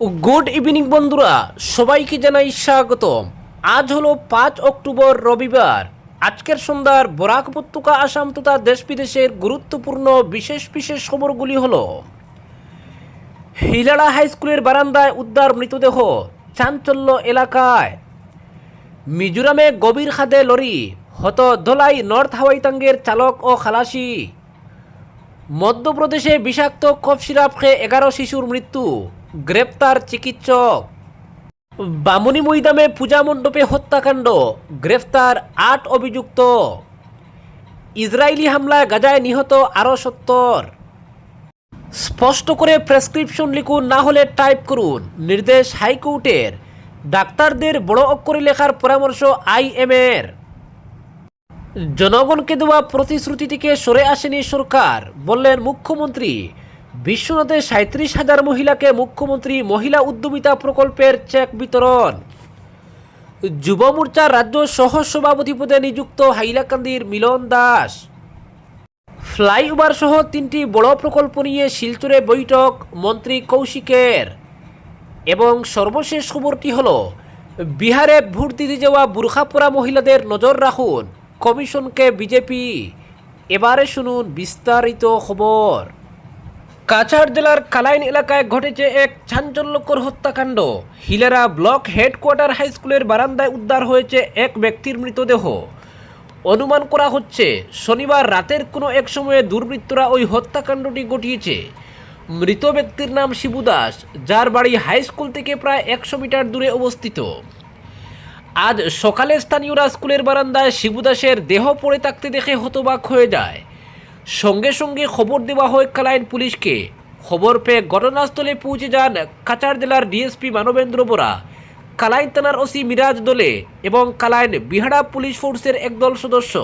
Good evening বন্ধুরা, সবাইকে জানাই স্বাগতম। আজ হলো পাঁচ অক্টোবর রবিবার। আজকের সন্ধ্যার বরাক উপত্যকা আসাম তথা দেশ বিদেশের গুরুত্বপূর্ণ বিশেষ বিশেষ খবরগুলি হলো, হিলাড়া হাই স্কুলের বারান্দায় উদ্ধার মৃতদেহ চাঞ্চল্য এলাকায়, মিজোরামে গভীর খাদে লরি, হত ধলাই নর্থ হাওয়াইতাঙ্গের চালক ও খালাসি, মধ্যপ্রদেশে বিষাক্ত কফ সিরাপ খেয়ে এগারো শিশুর মৃত্যু। গ্রেপ্তার চিকিৎসক। বামুনি মৈদামে পূজা মণ্ডপে হত্যাকাণ্ড, গ্রেফতার আট অভিযুক্ত। ইসরায়েলি হামলায় গাজায় নিহত আরও সত্তর। স্পষ্ট করে প্রেসক্রিপশন লিখুন, না হলে টাইপ করুন। নির্দেশ হাইকোর্টের। ডাক্তারদের বড় অক্ষরে লেখার পরামর্শ আইএমএর। জনগণকে দেওয়া প্রতিশ্রুতি থেকে সরে আসেনি সরকার, বললেন মুখ্যমন্ত্রী। বিশ্বনাথে সাঁত্রিশ হাজার মহিলাকে মুখ্যমন্ত্রী মহিলা উদ্যমিতা প্রকল্পের চেক বিতরণ। যুব মোর্চার রাজ্য সহ সভাপতি পদে নিযুক্ত হাইলাকান্দির মিলন দাস। ফ্লাইওভার সহ তিনটি বড় প্রকল্প নিয়ে শিলচরে বৈঠক, মন্ত্রী কৌশিকের। এবং সর্বশেষ খবরটি হল, বিহারে ভোট দিতে যাওয়া বুরখাপোরা মহিলাদের নজর রাখুন, কমিশনকে বিজেপি। এবারে শুনুন বিস্তারিত খবর। কাছাড় জেলার কালাইন এলাকায় ঘটেছে এক চাঞ্চল্যকর হত্যাকাণ্ড। হিলেরা ব্লক হেডকোয়ার্টার হাই স্কুলের বারান্দায় উদ্ধার হয়েছে এক ব্যক্তির মৃতদেহ। অনুমান করা হচ্ছে, শনিবার রাতের কোনো এক সময়ে দুর্বৃত্তরা ওই হত্যাকাণ্ডটি ঘটিয়েছে। মৃত ব্যক্তির নাম শিবু দাস, যার বাড়ি হাই স্কুল থেকে প্রায় একশো মিটার দূরে অবস্থিত। আজ সকালে স্থানীয়রা স্কুলের বারান্দায় শিবু দাসের দেহ পড়ে থাকতে দেখে হতবাক হয়ে যায়। সঙ্গে সঙ্গে খবর দেওয়া হয় কালাইন পুলিশকে। খবর পেয়ে ঘটনাস্থলে পৌঁছে যান কাচার জেলার ডিএসপি মানবেন্দ্র বোরা। কালাইন থানার ওসি মিরাজ দোলে এবং কালাইন বিহাড়া পুলিশ ফোর্সের একদল সদস্য।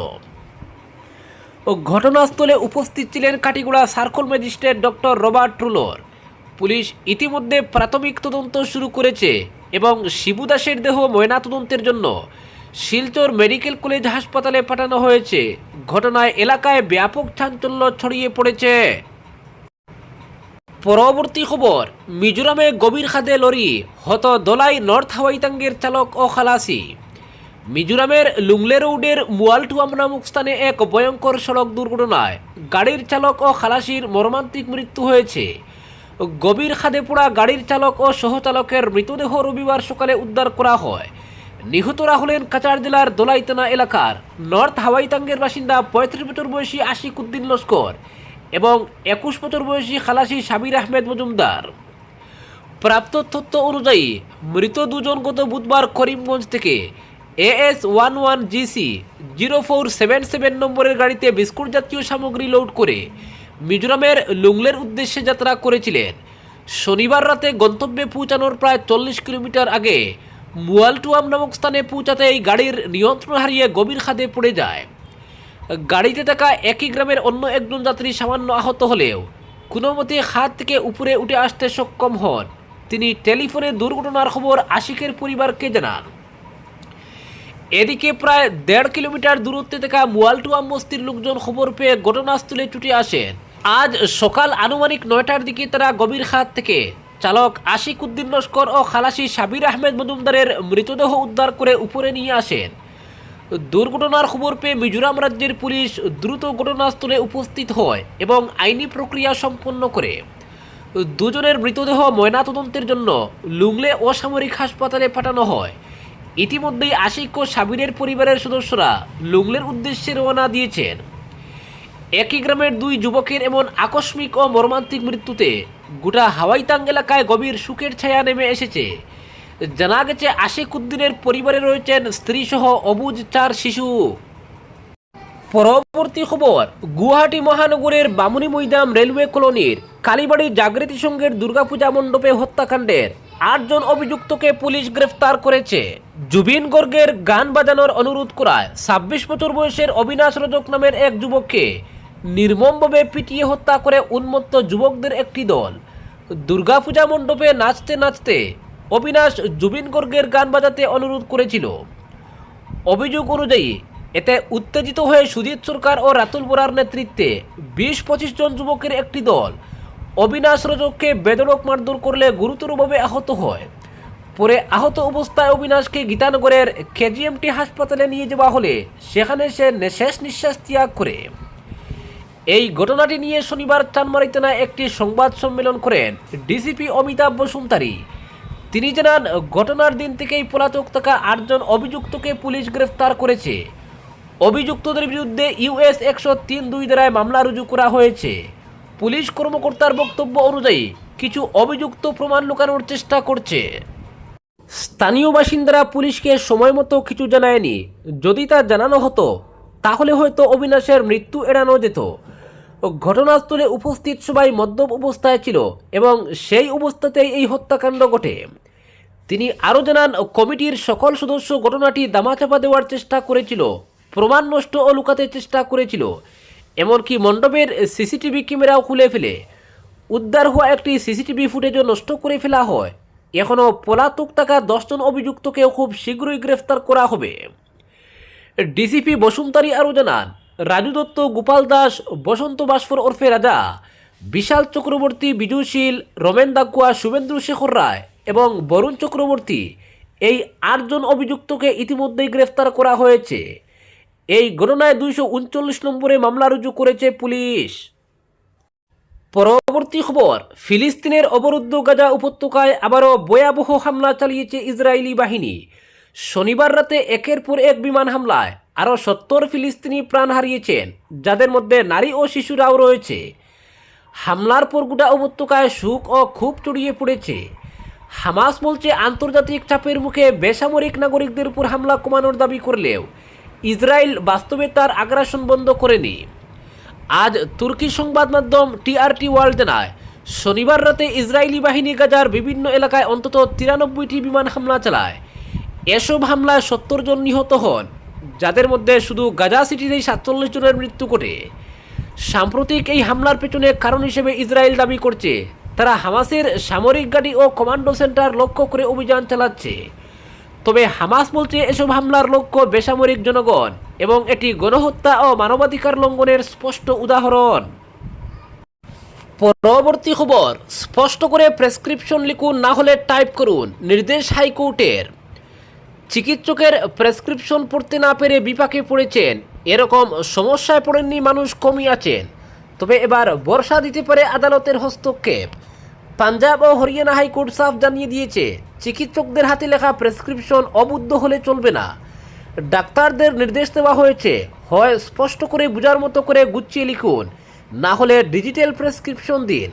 ও ঘটনাস্থলে উপস্থিত ছিলেন Katigorah circle magistrate doctor Robert ট্রুলোর police ইতিমধ্যে প্রাথমিক তদন্ত শুরু করেছে এবং শিবু দাসের দেহ ময়নাতদন্তের জন্য শিলচর মেডিকেল কলেজ হাসপাতালে পাঠানো হয়েছে। ঘটনায় এলাকায় ব্যাপক চাঞ্চল্য ছড়িয়ে পড়েছে। পরবর্তী খবর, মিজোরামে গভীর খাদে লরি, হত দলাই নর্থ হাওয়াইতাঙ্গের চালক ও খালাসি। মিজোরামের লুংলে রোডের মুয়ালটুয়াম নামক স্থানে এক ভয়ঙ্কর সড়ক দুর্ঘটনায় গাড়ির চালক ও খালাসির মর্মান্তিক মৃত্যু হয়েছে। গভীর খাদে পোড়া গাড়ির চালক ও সহচালকের মৃতদেহ রবিবার সকালে উদ্ধার করা হয়। নিহতরা হলেন কাচার জেলার দোলাইতানা এলাকার নর্থ হাওয়াইতাঙ্গের বাসিন্দা পঁয়ত্রিশ বছর বয়সী আশিক উদ্দিন লস্কর এবং একুশ বছর বয়সী খালাসি সাবির আহমেদ মজুমদার। প্রাপ্ত তথ্য অনুযায়ী মৃত দুজন গত বুধবার করিমগঞ্জ থেকে AS one one GC zero four seven seven নম্বরের গাড়িতে বিস্কুট জাতীয় সামগ্রী লোড করে মিজোরামের লুংলের উদ্দেশ্যে যাত্রা করেছিলেন। শনিবার রাতে গন্তব্যে পৌঁছানোর প্রায় চল্লিশ কিলোমিটার আগে মুয়ালটুয়াম নামক স্থানে পৌঁছাতে এই গাড়ির নিয়ন্ত্রণ হারিয়ে গভীর খাদে পড়ে যায়। গাড়িতে থাকা একই গ্রামের অন্য একজন যাত্রী সামান্য আহত হলেও কোনো মতে খাদ থেকে উপরে উঠে আসতে সক্ষম হন। তিনি টেলিফোনে দুর্ঘটনার খবর আশিকের পরিবারকে জানান। এদিকে প্রায় দেড় কিলোমিটার দূরত্বে থাকা মুয়ালটুয়াম বস্তির লোকজন খবর পেয়ে ঘটনাস্থলে ছুটে আসেন। আজ সকাল আনুমানিক নয়টার দিকে তারা গভীর খাত থেকে চালক আশিক উদ্দিন লস্কর ও খালাসি সাবির আহমেদ মজুমদারের মৃতদেহ উদ্ধার করে উপরে নিয়ে আসেন। দুর্ঘটনার খবর পেয়ে মিজোরাম রাজ্যের পুলিশ দ্রুত ঘটনাস্থলে উপস্থিত হয় এবং আইনি প্রক্রিয়া সম্পন্ন করে। দুজনের মৃতদেহ ময়নাতদন্তের জন্য লুংলে অসামরিক হাসপাতালে পাঠানো হয়। ইতিমধ্যেই আশিক ও সাবিরের পরিবারের সদস্যরা লুংলের উদ্দেশ্যে রওনা দিয়েছেন। একই গ্রামের দুই যুবকের এমন আকস্মিক ও মর্মান্তিক মৃত্যুতে গোটা হাওয়াইতাং এলাকায় গভীর সুখের ছায়া নেমে এসেছে। জানা গেছে, আশিক উদ্দিনের পরিবারে রয়েছেন স্ত্রীসহ অবুজ চার শিশু। পরবর্তী খবর, গুয়াহাটি মহানগরের বামুনি মৈদাম রেলওয়ে কলোনির কালীবাড়ি জাগৃতি সংঘের দুর্গাপূজা মণ্ডপে হত্যাকাণ্ডের আটজন অভিযুক্তকে পুলিশ গ্রেফতার করেছে। জুবিন গর্গের গান বাজানোর অনুরোধ করায় ছাব্বিশ বছর বয়সের অবিনাশ রজক নামের এক যুবককে নির্মমভাবে পিটিয়ে হত্যা করে উন্মত্ত যুবকদের একটি দল। দুর্গাপূজা মণ্ডপে নাচতে নাচতে অবিনাশ জুবিন গর্গের গান বাজাতে অনুরোধ করেছিল। অভিযোগ অনুযায়ী, এতে উত্তেজিত হয়ে সুজিত সরকার ও রাতুল বোরার নেতৃত্বে বিশ পঁচিশ জন যুবকের একটি দল। অবিনাশ রজককে বেদরক মারধর করলে গুরুতরভাবে আহত হয়। পরে আহত অবস্থায় অবিনাশকে গীতানগরের কেজিএমটি হাসপাতালে নিয়ে যাওয়া হলে সেখানে সে শেষ নিঃশ্বাস ত্যাগ করে। ঘটনাটি নিয়ে শনিবার চানমারি থানায় একটি সংবাদ সম্মেলন করেন ডিসিপি অমিতাভ বসুমতারি। তিনি জানান, ঘটনার দিন থেকেই পলাতক থাকা আটজন অভিযুক্তকে পুলিশ গ্রেফতার করেছে। অভিযুক্তদের বিরুদ্ধে ইউএস একশো তিন দুই ধারায় মামলা রুজু করা হয়েছে। পুলিশ কর্মকর্তার বক্তব্য অনুযায়ী, কিছু অভিযুক্ত প্রমাণ লুকানোর চেষ্টা করছে। স্থানীয় বাসিন্দারা পুলিশকে সময় মতো কিছু জানায়নি। যদি তা জানানো হতো, তাহলে হয়তো অবিনাশের মৃত্যু এড়ানো যেত। ঘটনাস্থলে উপস্থিত সবাই মদ্যপ অবস্থায় ছিল এবং সেই অবস্থাতেই এই হত্যাকাণ্ড ঘটে। তিনি আরও জানান, কমিটির সকল সদস্য ঘটনাটি দামাচাপা দেওয়ার চেষ্টা করেছিল, প্রমাণ নষ্ট ও লুকাতে চেষ্টা করেছিল, এমনকি মণ্ডপের সিসিটিভি ক্যামেরাও খুলে ফেলে। উদ্ধার হওয়া একটি সিসিটিভি ফুটেজও নষ্ট করে ফেলা হয়। এখনও পলাতক থাকা দশজন অভিযুক্তকেও খুব শীঘ্রই গ্রেফতার করা হবে। ডিসিপি বসুমতারি আরও জানান রাজু দত্ত, গোপাল দাস, বসন্ত বাস্ফর ওরফে রাজা, বিশাল চক্রবর্তী বিজুশীল রমেন দাকুয়া, শুভেন্দু শেখর রায় এবং বরুণ চক্রবর্তী এই আটজন অভিযুক্তকে ইতিমধ্যেই গ্রেফতার করা হয়েছে। এই ঘটনায় দুইশো উনচল্লিশ নম্বরে মামলা রুজু করেছে পুলিশ। পরবর্তী খবর, ফিলিস্তিনের অবরুদ্ধ গাজা উপত্যকায় আবারও ভয়াবহ হামলা চালিয়েছে ইসরায়েলি বাহিনী। শনিবার রাতে একের পর এক বিমান হামলায় আরও সত্তর ফিলিস্তিনি প্রাণ হারিয়েছেন, যাদের মধ্যে নারী ও শিশুরাও রয়েছে। হামলার পর গোটা উপত্যকায় সুখ ও ক্ষোভ চড়িয়ে পড়েছে। হামাস বলছে, আন্তর্জাতিক চাপের মুখে বেসামরিক নাগরিকদের উপর হামলা কমানোর দাবি করলেও ইসরায়েল বাস্তবে তার আগ্রাসন বন্ধ করেনি। আজ তুর্কি সংবাদ মাধ্যম টিআরটি ওয়ার্ল্ড জানায়, শনিবার রাতে ইসরায়েলি বাহিনী গাজার বিভিন্ন এলাকায় অন্তত তিরানব্বইটি বিমান হামলা চালায়। এসব হামলায় সত্তর জন নিহত হন, যাদের মধ্যে শুধু গাজা সিটিতেই সাতচল্লিশ জনের মৃত্যু ঘটে। সাম্প্রতিক এই হামলার পেছনে কারণ হিসেবে ইসরায়েল দাবি করছে, তারা হামাসের সামরিক গাড়ি ও কমান্ডো সেন্টার লক্ষ্য করে অভিযান চালাচ্ছে। তবে হামাস বলছে এসব হামলার লক্ষ্য বেসামরিক জনগণ এবং এটি গণহত্যা ও মানবাধিকার লঙ্ঘনের স্পষ্ট উদাহরণ। পরবর্তী খবর, স্পষ্ট করে প্রেসক্রিপশন লিখুন, না হলে টাইপ করুন, নির্দেশ হাইকোর্টের। চিকিৎসকের প্রেসক্রিপশন পড়তে না পেরে বিপাকে পড়েছেন। এরকম সমস্যায় পড়েননি মানুষ, কমই আছেন। তবে এবার বর্ষা দিতে পারে আদালতের হস্তক্ষেপ। পাঞ্জাব ও হরিয়ানা হাইকোর্ট সাফ জানিয়ে দিয়েছে, চিকিৎসকদের হাতে লেখা প্রেসক্রিপশন অবুদ্ধ হলে চলবে না। ডাক্তারদের নির্দেশ দেওয়া হয়েছে, হয় স্পষ্ট করে বোঝার মতো করে গুছিয়ে লিখুন, না হলে ডিজিটাল প্রেসক্রিপশন দিন।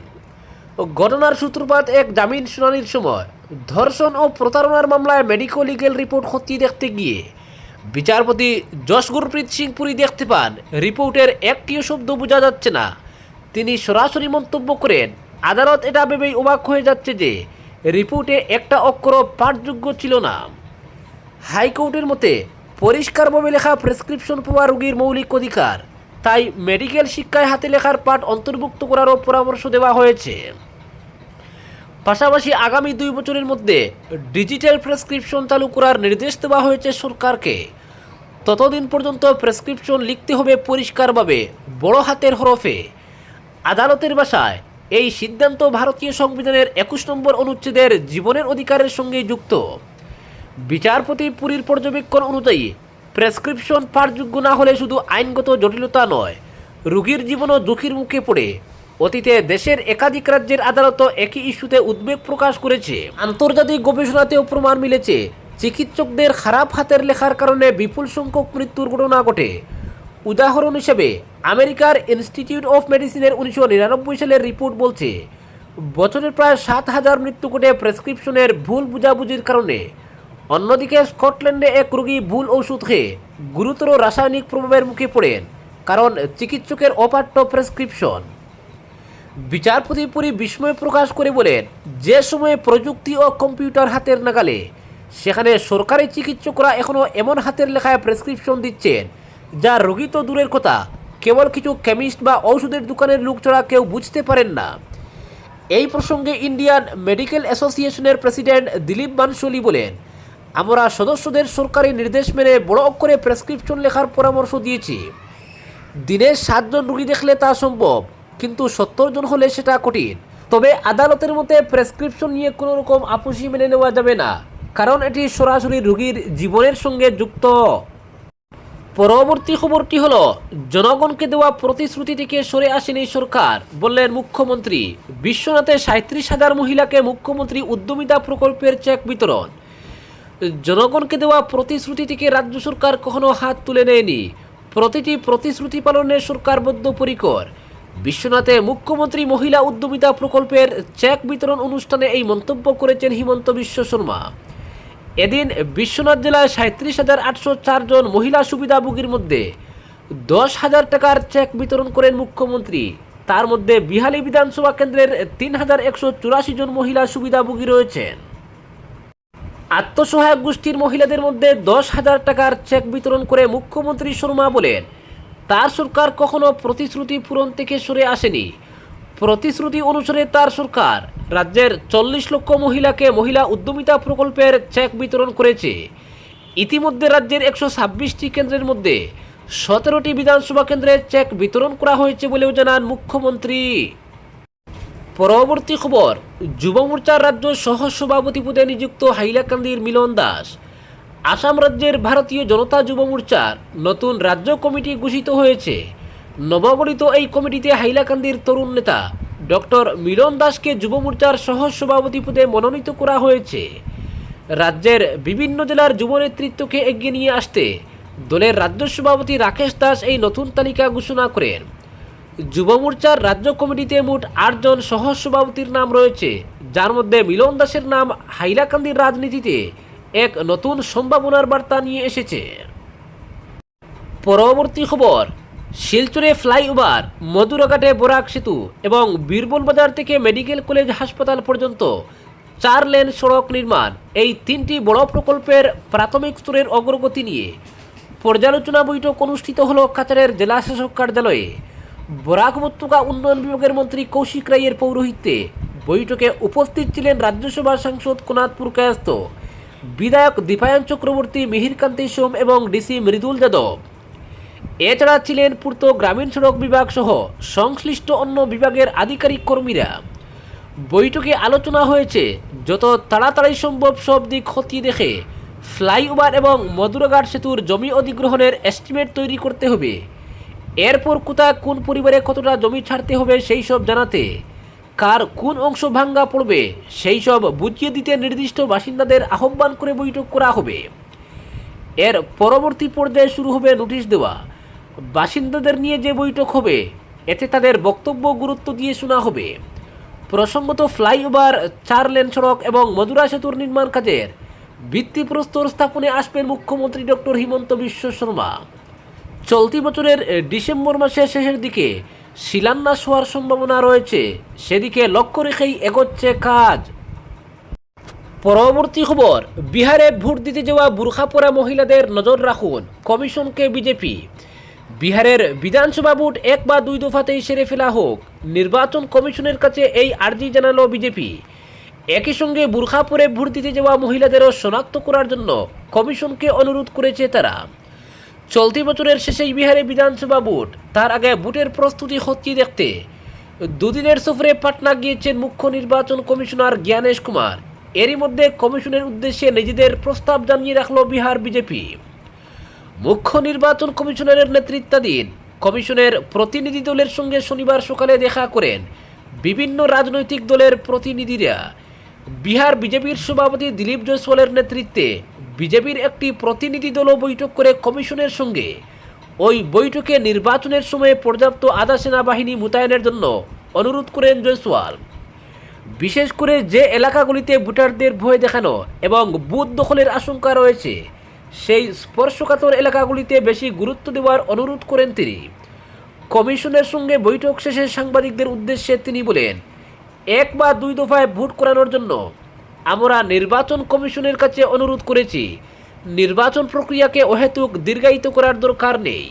ঘটনার সূত্রপাত এক জামিন শুনানির সময়। ধর্ষণ ও প্রতারণার মামলায় মেডিকো লিগেল রিপোর্ট খতিয়ে দেখতে গিয়ে বিচারপতি যশ গুরপ্রীত সিং পুরী দেখতে পান, রিপোর্টের একটিও শব্দ বোঝা যাচ্ছে না। তিনি সরাসরি মন্তব্য করেন, আদালত এটা ভেবেই অবাক হয়ে যাচ্ছে যে রিপোর্টে একটা অক্ষর পাঠযোগ্য ছিল না। হাইকোর্টের মতে পরিষ্কারভাবে লেখা প্রেসক্রিপশন পাওয়া রোগীর মৌলিক অধিকার তাই মেডিকেল শিক্ষায় হাতে লেখার পাঠ অন্তর্ভুক্ত করারও পরামর্শ দেওয়া হয়েছে। পাশাপাশি আগামী দুই বছরের মধ্যে ডিজিটাল প্রেসক্রিপশন চালু করার নির্দেশ দেওয়া হয়েছে সরকারকে। ততদিন পর্যন্ত প্রেসক্রিপশন লিখতে হবে পরিষ্কারভাবে, বড় হাতের হরফে। আদালতের ভাষায় এই সিদ্ধান্ত ভারতীয় সংবিধানের একুশ নম্বর অনুচ্ছেদের জীবনের অধিকারের সঙ্গে যুক্ত। বিচারপতি পুরীর পর্যবেক্ষণ অনুযায়ী প্রেসক্রিপশন পাঠযোগ্য না হলে শুধু আইনগত জটিলতা নয়, রোগীর জীবনও ঝুঁকির মুখে পড়ে। অতীতে দেশের একাধিক রাজ্যের আদালত একই ইস্যুতে উদ্বেগ প্রকাশ করেছে। আন্তর্জাতিক গবেষণাতেও প্রমাণ মিলেছে, চিকিৎসকদের খারাপ হাতের লেখার কারণে বিপুল সংখ্যক মৃত্যুর ঘটনা ঘটে। উদাহরণ হিসেবে, আমেরিকার ইনস্টিটিউট অফ মেডিসিনের উনিশশো নিরানব্বই সালের রিপোর্ট বলছে বছরের প্রায় সাত হাজার মৃত্যু ঘটে প্রেসক্রিপশনের ভুল বুঝাবুঝির কারণে। অন্যদিকে স্কটল্যান্ডে এক রোগী ভুল ওষুধ খেয়ে গুরুতর রাসায়নিক প্রভাবের মুখে পড়েন, কারণ চিকিৎসকের অপাঠ্য প্রেসক্রিপশন। বিচারপতি পুরী বিস্ময় প্রকাশ করে বলেন, যে সময়ে প্রযুক্তি ও কম্পিউটার হাতের নাগালে, সেখানে সরকারি চিকিৎসকরা এখনও এমন হাতের লেখায় প্রেসক্রিপশন দিচ্ছেন, যা রোগী তো দূরের কথা, কেবল কিছু কেমিস্ট বা ঔষধের দোকানের লোক ছাড়া কেউ বুঝতে পারেন না। এই প্রসঙ্গে ইন্ডিয়ান মেডিকেল অ্যাসোসিয়েশনের প্রেসিডেন্ট দিলীপ বানশালী বলেন আমরা সদস্যদের সরকারি নির্দেশ মেনে বড় অক্ষরে প্রেসক্রিপশন লেখার পরামর্শ দিয়েছি। দিনে সাতজন রুগী দেখলে তা সম্ভব, কিন্তু সত্তর জন হলে সেটা কঠিন। তবে আদালতের মতে প্রেসক্রিপশন নিয়ে কোনো রকম আপোষই মেনে নেওয়া যাবে না, কারণ এটি সরাসরি রুগীর জীবনের সঙ্গে যুক্ত। পরবর্তী খবরটি হল, জনগণকে দেওয়া প্রতিশ্রুতি থেকে সরে আসেনি সরকার, বললেন মুখ্যমন্ত্রী। বিশ্বনাথে সাঁত্রিশ হাজার মহিলাকে মুখ্যমন্ত্রী উদ্যমিতা প্রকল্পের চেক বিতরণ। জনগণকে দেওয়া প্রতিশ্রুতি থেকে রাজ্য সরকার কখনো হাত তুলে নেয়নি। প্রতিটি প্রতিশ্রুতি পালনে সরকার বদ্ধপরিকর। বিশ্বনাথে মুখ্যমন্ত্রী মহিলা উদ্যমিতা প্রকল্পের চেক বিতরণ অনুষ্ঠানে এই মন্তব্য করেছেন হিমন্ত বিশ্ব শর্মা। এদিন বিশ্বনাথ জেলায় সাঁত্রিশ হাজার আটশো চারজন মহিলা সুবিধাভোগীর মধ্যে দশ হাজার টাকার চেক বিতরণ করেন মুখ্যমন্ত্রী। তার মধ্যে বিহালি বিধানসভা কেন্দ্রের তিন হাজার একশো চুরাশি জন মহিলা সুবিধাভোগী রয়েছেন। আত্মসহায়ক গোষ্ঠীর মহিলাদের মধ্যে দশ হাজার টাকার চেক বিতরণ করে মুখ্যমন্ত্রী শর্মা বলেন, তার সরকার কখনো প্রতিশ্রুতি পূরণ থেকে সরে আসেনি। প্রতিশ্রুতি অনুসারে তার সরকার রাজ্যের চল্লিশ লক্ষ মহিলাকে মহিলা উদ্যমিতা প্রকল্পের চেক বিতরণ করেছে। ইতিমধ্যে রাজ্যের একশো ছাব্বিশটি কেন্দ্রের মধ্যে সতেরোটি বিধানসভা কেন্দ্রে চেক বিতরণ করা হয়েছে বলেও জানান মুখ্যমন্ত্রী। পরবর্তী খবর যুব মোর্চার রাজ্য সহ সভাপতি পদে নিযুক্ত হাইলাকান্দির মিলন দাস। আসাম রাজ্যের ভারতীয় জনতা যুব মোর্চার নতুন রাজ্য কমিটি ঘোষিত হয়েছে। নবগঠিত এই কমিটিতে হাইলাকান্দির তরুণ নেতা ডক্টর মিলন দাসকে যুব মোর্চার সহ সভাপতি পদে মনোনীত করা হয়েছে। রাজ্যের বিভিন্ন জেলার যুব নেতৃত্বকে এগিয়ে নিয়ে আসতে দলের রাজ্য সভাপতি রাকেশ দাস এই নতুন তালিকা ঘোষণা করেন। যুব মোর্চার রাজ্য কমিটিতে মোট আটজন সহ সভাপতির নাম রয়েছে। যার মধ্যে মিলন দাসের নাম হাইলাকান্দির রাজনীতিতে এক নতুন সম্ভাবনার বার্তা নিয়ে এসেছে। পরবর্তী খবর, শিলচরে ফ্লাইওভার মধুরাঘাটে বরাক সেতু এবং বীরবল বাজার থেকে মেডিকেল কলেজ হাসপাতাল পর্যন্ত চার লেন সড়ক নির্মাণ, এই তিনটি বড় প্রকল্পের প্রাথমিক স্তরের অগ্রগতি নিয়ে পর্যালোচনা বৈঠক অনুষ্ঠিত হল কাছাড়ের জেলা শাসক কার্যালয়ে। বরাক উপত্যকা উন্নয়ন বিভাগের মন্ত্রী কৌশিক রায়ের পৌরোহিত্যে বৈঠকে উপস্থিত ছিলেন রাজ্যসভার সাংসদ কোনাথপুর কায়স্ত বিধায়ক দীপায়ন চক্রবর্তী মিহিরকান্তি সোম এবং ডিসি মৃদুল যাদব। এছাড়া ছিলেন পূর্ত গ্রামীণ সড়ক বিভাগ সহ সংশ্লিষ্ট অন্য বিভাগের আধিকারিক কর্মীরা। বৈঠকে আলোচনা হয়েছে যত তাড়াতাড়ি সম্ভব সব দিক খতিয়ে দেখে ফ্লাইওভার এবং মধুরাঘাট সেতুর জমি অধিগ্রহণের এস্টিমেট তৈরি করতে হবে। এরপর কোথায় কোন পরিবারে কতটা জমি ছাড়তে হবে সেই সব জানাতে। কার কোন অংশ ভাঙ্গা পড়বে, সেই সব বুঝিয়ে দিতে নির্দিষ্ট বাসিন্দাদের আহ্বান করে বৈঠক করা হবে। এর পরবর্তী পর্যায়ে শুরু হবে নোটিশ দেওয়া। বাসিন্দাদের নিয়ে যে বৈঠক হবে, এতে তাদের বক্তব্য গুরুত্ব দিয়ে শোনা হবে। প্রসঙ্গত ফ্লাইওভার, চার লেন সড়ক এবং মধুরা সেতুর নির্মাণ কাজের ভিত্তিপ্রস্তর স্থাপনে আসবেন মুখ্যমন্ত্রী ডক্টর হিমন্ত বিশ্ব শর্মা। চলতি বছরের ডিসেম্বর মাসের শেষের দিকে শিলান্যাস হওয়ার সম্ভাবনা রয়েছে। সেদিকে লক্ষ্য রেখেই এগোচ্ছে কাজ। পরবর্তী খবর, বিহারে ভোট দিতে যাওয়া বুরখা মহিলাদের নজর রাখুন, কমিশনকে বিজেপি। বিহারের বিধানসভা ভোট এক বা দুই দফাতেই সেরে ফেলা হোক, নির্বাচন কমিশনের কাছে এই আর্জি জানালো বিজেপি। একই সঙ্গে বুরখা পরে ভোট দিতে যাওয়া মহিলাদেরও শনাক্ত করার জন্য কমিশনকে অনুরোধ করেছে তারা। চলতি বছরের শেষেই বিহারে বিধানসভা ভোট। তার আগে ভোটের প্রস্তুতি হচ্ছে দেখতে। দুদিনের সফরে পাটনা গিয়েছেন মুখ্য নির্বাচন কমিশনার জ্ঞানেশ কুমার। এরই মধ্যে কমিশনের উদ্দেশ্যে নিজেদের প্রস্তাব জানিয়ে রাখল বিহার বিজেপি। মুখ্য নির্বাচন কমিশনারের নেতৃত্বাধীন কমিশনের প্রতিনিধি দলের সঙ্গে শনিবার সকালে দেখা করেন বিভিন্ন রাজনৈতিক দলের প্রতিনিধিরা। বিহার বিজেপির সভাপতি দিলীপ জয়সওয়ালের নেতৃত্বে বিজেপির একটি প্রতিনিধি দলও বৈঠক করে কমিশনের সঙ্গে। ওই বৈঠকে নির্বাচনের সময়ে পর্যাপ্ত আধা সেনাবাহিনী মোতায়েনের জন্য অনুরোধ করেন জয়সওয়াল। বিশেষ করে যে এলাকাগুলিতে ভোটারদের ভয় দেখানো এবং বুথ দখলের আশঙ্কা রয়েছে, সেই স্পর্শকাতর এলাকাগুলিতে বেশি গুরুত্ব দেওয়ার অনুরোধ করেন তিনি। কমিশনের সঙ্গে বৈঠক শেষে সাংবাদিকদের উদ্দেশ্যে তিনি বলেন, এক বা দুই দফায় ভোট করানোর জন্য আমরা নির্বাচন কমিশনের কাছে অনুরোধ করেছি। নির্বাচন প্রক্রিয়াকে অহেতুক দীর্ঘায়িত করার দরকার নেই।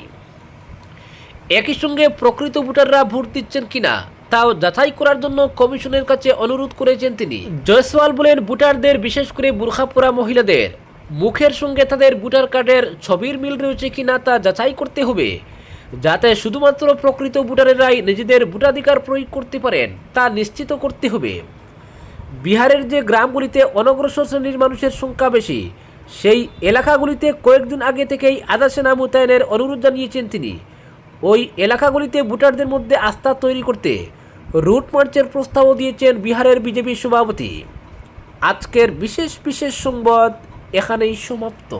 একই সঙ্গে প্রকৃত ভোটাররা ভোট দিচ্ছেন কিনা, তাও যাচাই করার জন্য কমিশনের কাছে অনুরোধ করেছেন তিনি। জয়সওয়াল বলেন, ভোটারদের বিশেষ করে বুরখা পরা মহিলাদের, মুখের সঙ্গে তাদের ভোটার কার্ডের ছবির মিল রয়েছে কিনা তা যাচাই করতে হবে, যাতে শুধুমাত্র প্রকৃত ভোটারেরাই নিজেদের ভোটাধিকার প্রয়োগ করতে পারেন, তা নিশ্চিত করতে হবে। বিহারের যে গ্রামগুলিতে অনগ্রসর শ্রেণির মানুষের সংখ্যা বেশি, সেই এলাকাগুলিতে কয়েকদিন আগে থেকেই আধা সেনা মোতায়েনের অনুরোধ জানিয়েছেন তিনি। ওই এলাকাগুলিতে ভোটারদের মধ্যে আস্থা তৈরি করতে রুট মার্চের প্রস্তাবও দিয়েছেন বিহারের বিজেপি সভাপতি। আজকের বিশেষ বিশেষ সংবাদ এখানেই সমাপ্ত।